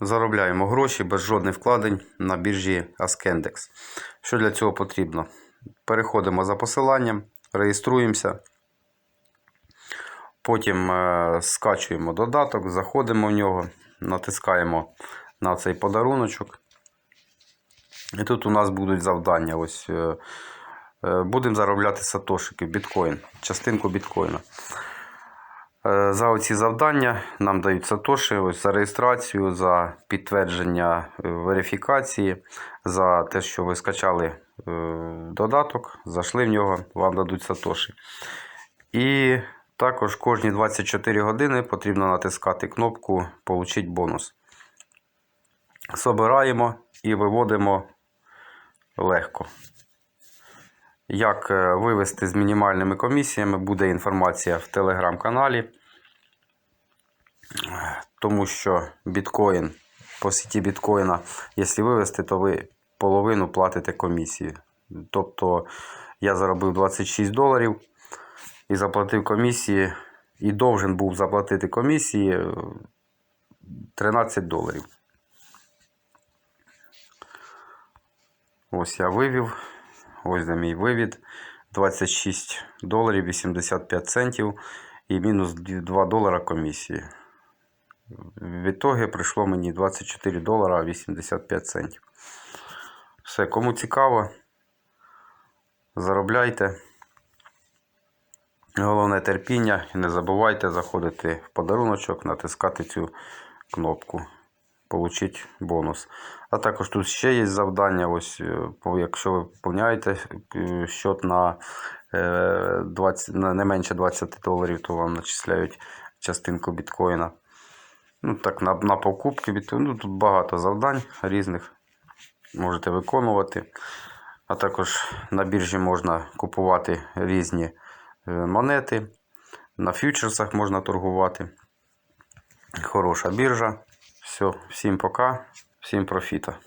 заробляємо гроші без жодних вкладень на біржі Ascendex. Що для цього потрібно? Переходимо за посиланням, реєструємося. Потім е, скачуємо додаток, заходимо в нього, натискаємо на цей подаруночок. І тут у нас будуть завдання. Ось е, е, Будемо заробляти сатошики, біткоін, частинку біткоїна. Е, За оці завдання нам дають сатоші ось за реєстрацію, за підтвердження е, верифікації, за те, що ви скачали е, додаток, зайшли в нього, вам дадуть сатоші. І також кожні 24 години потрібно натискати кнопку Получить бонус. Собираємо і виводимо легко. Як е, вивести з мінімальними комісіями, буде інформація в телеграм-каналі. Тому що біткоін, по сіті біткоїна, якщо вивести, то ви половину платите комісії. Тобто я заробив 26 доларів і заплатив комісії, і должен був заплатити комісії е, 13 доларів. Ось я вивів. Ось де мій вивід. 26 доларів 85 центів і мінус 2 долара комісії. В ітогі прийшло мені 24 долара 85 центів. Все, кому цікаво, заробляйте. Головне терпіння і не забувайте заходити в подаруночок, натискати цю кнопку. Получить бонус. А також тут ще є завдання. Ось, е, якщо ви поповняєте е, счет на, е, 20, на не менше 20 доларів, то вам начисляють частинку біткоїна. Ну, так, на, на покупки. Ну, тут багато завдань різних. Можете виконувати. А також на біржі можна купувати різні е, монети. На фьючерсах можна торгувати. Хороша біржа. Все, всім пока, всім профіта.